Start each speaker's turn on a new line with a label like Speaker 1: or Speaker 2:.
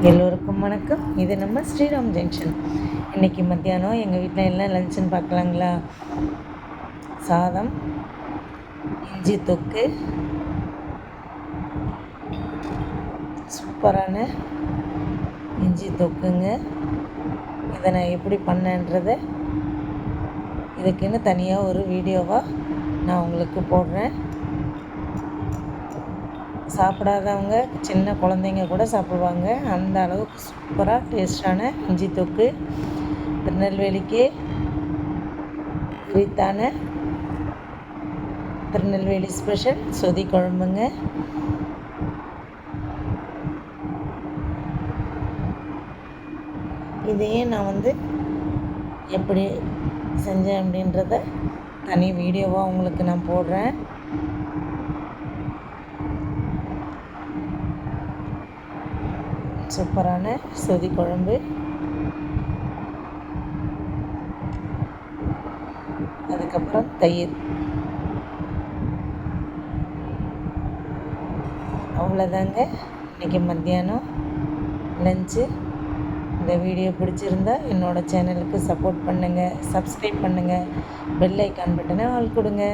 Speaker 1: எல்லோருக்கும் வணக்கம். இது நம்ம ஸ்ரீராம் ஜங்ஷன். இன்றைக்கி மத்தியானம் எங்கள் வீட்டில் என்ன லஞ்சுன்னு பார்க்கலாங்களா? சாதம் இஞ்சி தொக்கு சூப்பரான இஞ்சி தொக்குங்க. இதை நான் எப்படி பண்ணேன்றதை இதுக்குன்னு தனியாக ஒரு வீடியோவாக நான் உங்களுக்கு போடுறேன். சாப்பிடாதவங்க சின்ன குழந்தைங்க கூட சாப்பிடுவாங்க. அந்த அளவுக்கு சூப்பராக டேஸ்டான இஞ்சி தொக்கு திருநெல்வேலிக்கு குறித்தான திருநெல்வேலி ஸ்பெஷல் சொதி குழம்புங்க. இதையே நான் வந்து எப்படி செஞ்சேன் அப்படின்றத தனி வீடியோவாக உங்களுக்கு நான் போடுறேன். சூப்பரான சொதி குழம்பு. அதுக்கப்புறம் தயிர். அவ்வளோதாங்க. இன்றைக்கி மத்தியானம் லஞ்சு. இந்த வீடியோ பிடிச்சிருந்தா என்னோடய சேனலுக்கு சப்போர்ட் பண்ணுங்கள் சப்ஸ்கிரைப் பண்ணுங்கள் பெல் ஐக்கான் பட்டனை ஆள் கொடுங்க.